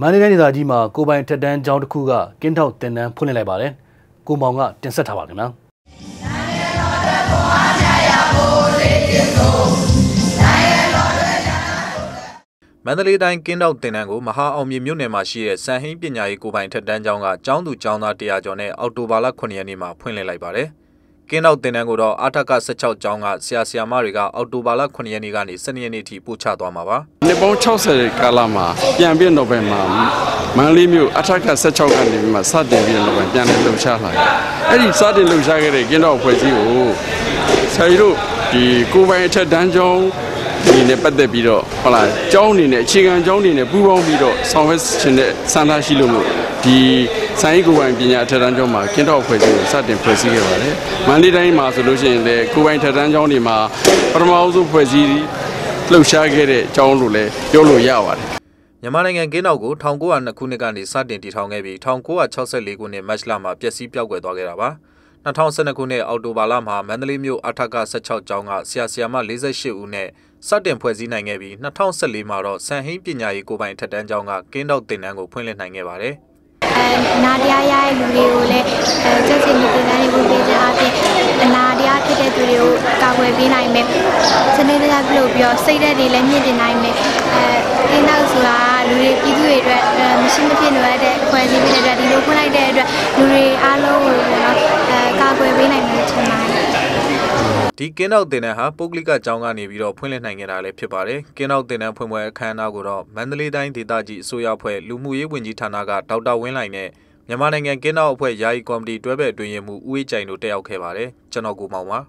မန္တလေးတိုင်းဒေသကြီးမှာကိုပိုင်ထက်တန်းကျောင်းတစ်ခုကကင်းထောက်တင်တန်းဖွင့်လှစ်လိုက်ပါတယ်။ကိုမောင်ကတင်ဆက်ထားပါခင်ဗျာ။မန္တလေးတိုင်းကင်းတောက်တင်တန်းကိုမဟာအောင်မြေမြို့နယ်မှာရှိတဲ့စံဟင်းပညာရေးကိုပိုင်ထက်တန်းကျောင်းကကျောင်းသူကျောင်းသား100ကျော်နဲ့အောက်တိုဘာလ9ရက်နေ့မှာဖွင့်လှစ်လိုက်ပါတယ်။ ကင်းတောက်တင်တန်းကိုတော့အာထက16ကျောင်းကဆရာဆရာမတွေကအောက်တိုဘာလ9ရက်နေ့ကနေ12ရက်နေ့ထိပို့ချသွားမှာပါ။နှစ်ပေါင်း60ကာလမှာပြန်ပြည့်နိုဘယ်မှာမန္တလေးမြို့အထက်က16ကနေပြီးမှစတင်ပြီးတော့ပြန်လည်လှုပ်ရှားလာတယ်။အဲ့ဒီစတင်လှုပ်ရှားခဲ့တဲ့ကင်းတော်ဖွဲ့စည်းကိုဆရာကြီးတို့ဒီကိုပိုင်အထက်တန်းကျောင်းဒီနဲ့ပတ်သက်ပြီးတော့ဟုတ်လားကျောင်းအနေနဲ့အခြေခံကျောင်းအနေနဲ့ပူးပေါင်းပြီးတော့ဆောင်ရွက်ခြင်းနဲ့စံထားရှိလို့မို့ဒီ စိုင်းကိုပိုင်ပညာအထက်တန်းကျောင်းမှာကင်းတော်ဖွဲ့စည်းကိုစတင်ဖွဲ့စည်းခဲ့ပါတယ်။မန္တလေးတိုင်းမှာဆိုလို့ရှိရင်လည်းကိုပိုင်ထက်တန်းကျောင်းတွေမှာပထမအဆုံးဖွဲ့စည်းလှုပ်ရှားခဲ့တဲ့အကြောင်းလို့လည်းပြောလို့ရပါတယ်မြန်မာနိုင်ငံကင်းနောက်ကို1902ခုနှစ်ကနေစတင်တည်ထောင်ခဲ့ပြီး1964ခုနှစ်မတ်လမှာပျက်စီးပြောက်ကွယ်သွားခဲ့တာပါ2012ခုနှစ်အောက်တိုဘာလမှာမန္တလေးမြို့အထက်က16ကျောင်းကဆရာဆရာမ48ဦးနဲ့စတင်ဖွဲ့စည်းနိုင်ခဲ့ပြီး2014မှာတော့စံဟင်းပညာရေးကိုပိုင်ထက်တန်းကျောင်းကကင်းတော့တင်တန်းကိုဖွင့်လှစ်နိုင်ခဲ့ပါတယ်အဲ နာတရားရတဲ့လူတွေကိုလည်းအဲကြက်စင်ဒီတင်တန်းတွေကိုပေးခြင်းအပြင်အနာတရားဖြစ်တဲ့သူတွေကိုကာကွယ်ပေးနိုင်မယ်စနေတကျပြုလုပ်ပြီးတော့စိတ်ဓာတ်တွေလည်းမြင့်တင်နိုင်မယ်အဲဒီနောက်ဆိုတာလူတွေပြည်သူတွေအတွက်မရှိမဖြစ်လိုအပ်တဲ့ဖွဲ့စည်းပေးတဲ့အတွက်ဒီလိုဖွင့်လိုက်တဲ့အတွက်လူတွေအားလုံးကိုတော့အဲကာကွယ်ပေးနိုင်မယ်ထင်ပါတယ် ဒီကင်းတော့တင်တန်းဟာပုဂ္ဂလိကကျောင်းကနေပြီးတော့ဖွင့်လှစ်နိုင်ခဲ့တာလည်းဖြစ်ပါတယ်ကင်းတော့တင်တန်းဖွင့်ပွဲအခမ်းအနားကိုတော့မန္တလေးတိုင်းဒေသကြီးအစိုးရအဖွဲ့လူမှုရေးဝန်ကြီးဌာနကဒေါက်တာဝင်းလိုင်နဲ့မြန်မာနိုင်ငံကင်းတော့အဖွဲ့ယာယီကော်မတီတွဲဘက်အတွင်းရေးမှူးဦးအေးကြိုင်တို့တက်ရောက်ခဲ့ပါတယ်ကျွန်တော်ကိုမောင်ပါ